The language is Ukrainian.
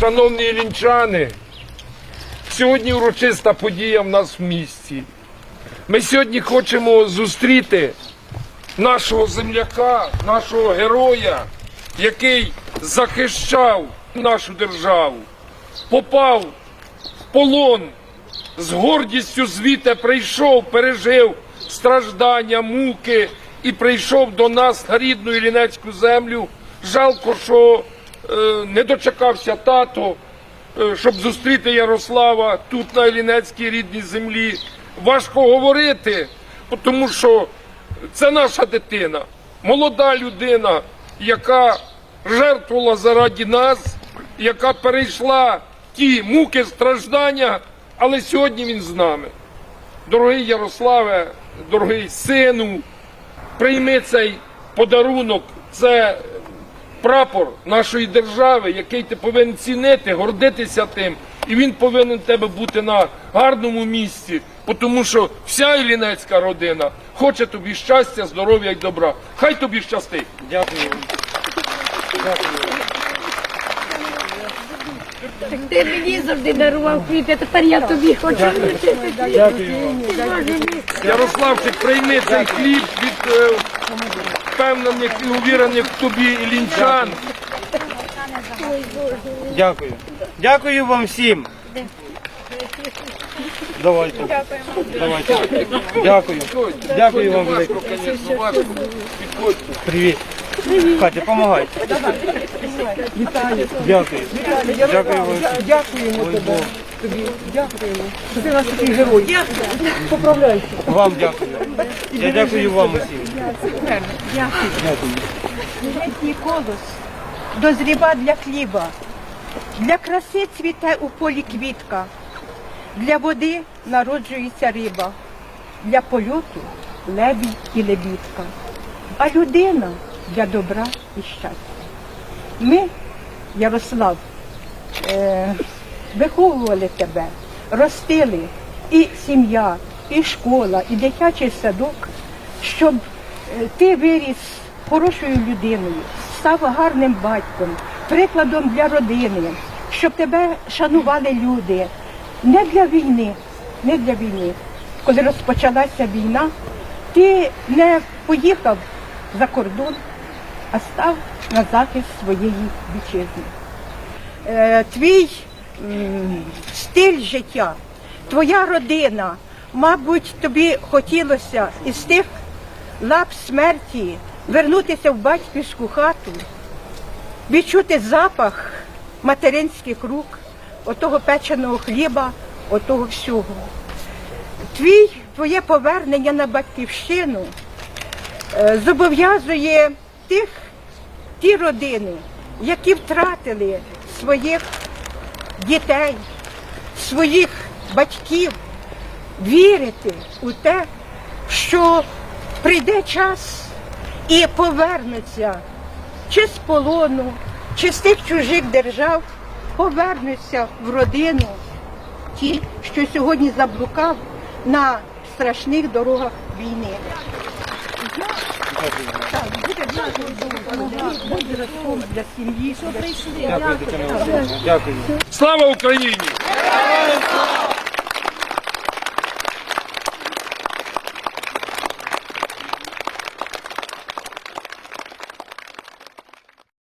Шановні лінчани, сьогодні урочиста подія в нас в місті. Ми сьогодні хочемо зустріти нашого земляка, нашого героя, який захищав нашу державу, попав в полон, з гордістю звідти прийшов, пережив страждання, муки і прийшов до нас на рідну Іллінецьку землю. Жалко, що е, не дочекався тато, е, щоб зустріти Ярослава тут на Іллінецькій рідній землі. Важко говорити, тому що це наша дитина, молода людина, яка жертвувала заради нас, яка перейшла ті муки страждання, але сьогодні він з нами. Дорогий Ярославе, дорогий сину, прийми цей подарунок. Це прапор нашої держави, який ти повинен цінити, гордитися тим. І він повинен тебе бути на гарному місці, тому що вся Іллінецька родина хоче тобі щастя, здоров'я і добра. Хай тобі щастить. Дякую. Так ти мені завжди дарував квіти, тепер я тобі хочу вручити. Дякую вам. Ярославчик, прийми цей хліб від е, впевнених і увірених в тобі ілінчан. Дякую. Дякую вам всім. Давайте. Давайте. Дякую. Дякую вам велике. Привіт. Катя, помагайте. Дякую. Дякую вам. Дякуємо. Тобі дякуємо. Що ти наш такий герой. Поправляйся. Вам дякую. Я дякую вам усім. Літній колос дозріва для хліба, для краси цвіте у полі квітка, для води народжується риба, для польоту лебідь і лебідка, а людина для добра і щастя. Ми, Ярослав, е, виховували тебе, ростили і сім'я, і школа, і дитячий садок, щоб е, ти виріс хорошою людиною, став гарним батьком, прикладом для родини, щоб тебе шанували люди. Не для війни, не для війни. Коли розпочалася війна, ти не поїхав за кордон, а став на захист своєї вітчизни е, твій стиль життя, твоя родина, мабуть, тобі хотілося із тих лап смерті вернутися в батьківську хату, відчути запах материнських рук, отого печеного хліба, отого всього. Твій, твоє повернення на батьківщину е, зобов'язує тих ті родини, які втратили своїх дітей, своїх батьків, вірити у те, що прийде час і повернуться чи з полону, чи з тих чужих держав, повернуться в родину ті, що сьогодні заблукав на страшних дорогах війни для сім'ї. Дякую. Дякую. Слава Україні!